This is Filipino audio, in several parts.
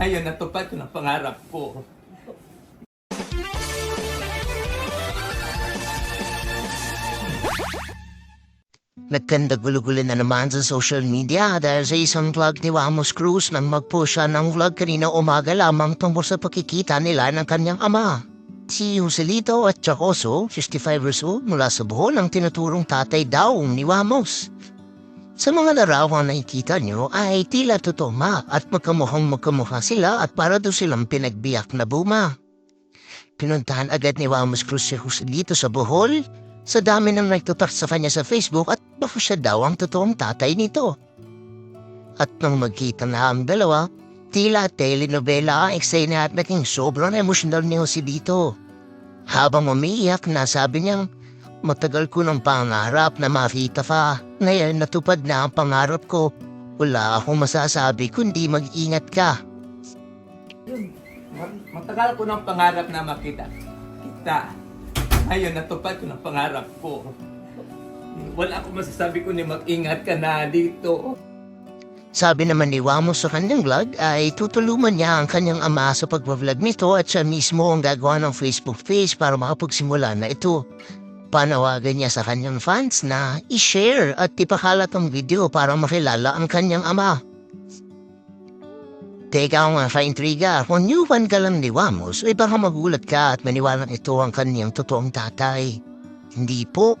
Ngayon, natupad ko ng pangarap ko. Nagkanda gulo-gulo na naman sa social media dahil sa isang vlog ni Wamos Cruz nang mag-post ng vlog kanina umaga lamang tungkol sa pakikita nila ng kanyang ama. Si Joselito at Chacoso, 55 years old, mula sa Bohol ang tinuturong tatay daw ni Wamos. Sa mga larawan na nakikita nyo ay tila totoo ma at magkamukhang magkamukha sila at para daw silang pinagbiyak na buma. Pinuntahan agad ni Wamos Cruz si Joselito sa Bohol sa dami ng nagtutak sa kanya sa Facebook at baka siya daw ang totoong tatay nito. At nang magkita na ang dalawa, tila telenovela ang eksena at naging sobrang emosyonal ni Jose dito. Habang umiiyak na sabi niyang, matagal ko ng pangarap na makita ka. Ngayon natupad na ang pangarap ko. Wala akong masasabi kundi mag-ingat ka. Yun, matagal ko ng pangarap na makita. Kita. Ngayon, natupad ko ng pangarap ko. Wala akong masasabi kundi mag-ingat ka na dito. Sabi naman ni Wamos sa kanyang vlog ay tutulungan niya ang kanyang ama sa pagbablog nito at siya mismo ang gagawa ng Facebook page para makapagsimula na ito. Panawagan niya sa kanyang fans na i-share at ipakalat ang video para makilala ang kanyang ama. Teka nga sa intriga, kung new fan ka lang ni Wamos, ay baka magulat ka at maniwalang ito ang kanyang totoong tatay. Hindi po.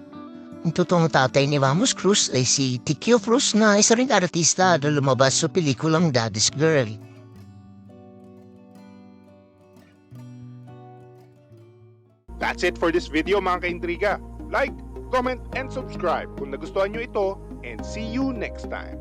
Ang totoong tatay ni Vamos Cruz ay si Tikio Cruz na isa ring artista na lumabas sa pelikulang Daddy's Girl. That's it for this video mga kaintriga. Like, comment, and subscribe kung nagustuhan nyo ito and see you next time.